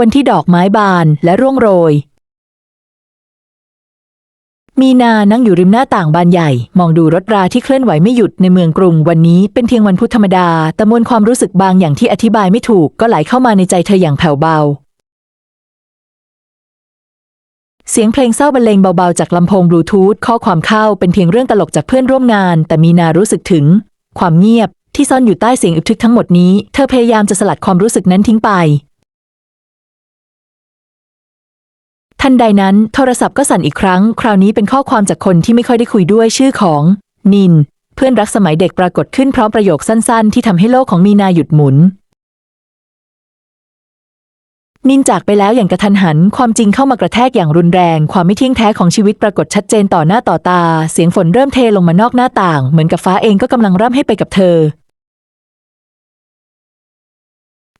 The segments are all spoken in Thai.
วันที่ดอกไม้บานและร่วงโรย มีนานั่งอยู่ริมหน้าต่างบานใหญ่ มองดูรถราที่เคลื่อนไหวไม่หยุดในเมืองกรุงวันนี้เป็นเพียงวันพุธธรรมดา แต่มวลความรู้สึกบางอย่างที่อธิบายไม่ถูกก็ไหลเข้ามาในใจเธออย่างแผ่วเบา เสียงเพลงเศร้าบรรเลงเบาๆจากลำโพงบลูทูธข้อความเข้าเป็นเพียงเรื่องตลกจากเพื่อนร่วมงาน แต่มีนารู้สึกถึง ความเงียบที่ซ่อนอยู่ใต้เสียงอึกทึกทั้งหมดนี้ เธอพยายามจะสลัดความรู้สึกนั้นทิ้งไป ทันใดนั้นโทรศัพท์ก็สั่นอีกครั้ง คราวนี้เป็นข้อความจากคนที่ไม่ค่อยได้คุยด้วยชื่อของ นิน เพื่อนรักสมัยเด็กปรากฏขึ้นพร้อมประโยคสั้นๆ ที่ทำให้โลกของมีนาหยุดหมุน นินจากไปแล้วอย่างกระทันหัน ความจริงเข้ามากระแทกอย่างรุนแรง ความไม่เที่ยงแท้ของชีวิตปรากฏชัดเจนต่อหน้าต่อตา เสียงฝนเริ่มเทลงมานอกหน้าต่าง เหมือนกับฟ้าเองก็กำลังร่ำให้ไปกับเธอ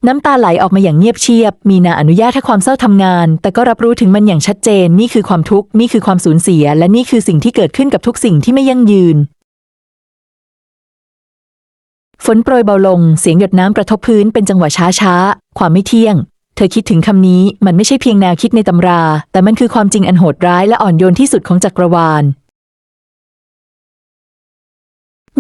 น้ำตาไหลออกมาอย่างเงียบเชียบ มีนาอนุญาตให้ความเศร้าทำงาน แต่ก็รับรู้ถึงมันอย่างชัดเจน นี่คือความทุกข์ นี่คือความสูญเสีย และนี่คือสิ่งที่เกิดขึ้นกับทุกสิ่งที่ไม่ยั่งยืน ฝนโปรยเบาลง เสียงหยดน้ำกระทบพื้นเป็นจังหวะช้าๆ ความไม่เที่ยง เธอคิดถึงคำนี้ มันไม่ใช่เพียงแนวคิดในตำรา แต่มันคือความจริงอันโหดร้ายและอ่อนโยนที่สุดของจักรวาล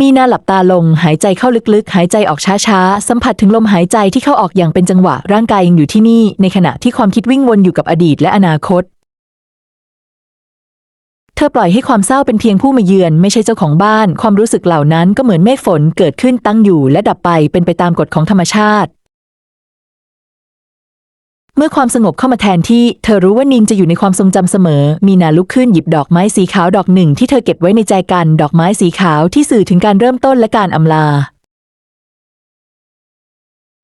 มีนาหลับตาลง หายใจเข้าลึกๆ หายใจออกช้าๆ สัมผัสถึงลมหายใจที่เข้าออกอย่างเป็นจังหวะ ร่างกายยังอยู่ที่นี่ ในขณะที่ความคิดวิ่งวนอยู่กับอดีตและอนาคต เธอปล่อยให้ความเศร้าเป็นเพียงผู้มาเยือน ไม่ใช่เจ้าของบ้าน ความรู้สึกเหล่านั้นก็เหมือนเมฆฝนเกิดขึ้นตั้งอยู่ และดับไปเป็นไปตามกฎของธรรมชาติ เมื่อความสงบเข้ามาแทนที่เธอรู้ว่านินจะอยู่ในความทรงจำเสมอ มีนาลุกขึ้นหยิบดอกไม้สีขาวดอกหนึ่งที่เธอเก็บไว้ในใจกันดอกไม้สีขาวที่สื่อถึงการเริ่มต้นและการอำลา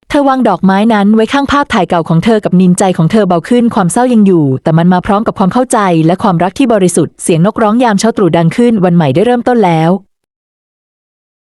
เธอวางดอกไม้นั้นไว้ข้างภาพถ่ายเก่าของเธอกับนินใจของเธอเบาขึ้นความเศร้ายังอยู่ แต่มันมาพร้อมกับความเข้าใจและความรักที่บริสุทธิ์เสียงนกร้องยามเช้าตรู่ดังขึ้นวันใหม่ได้เริ่มต้นแล้ว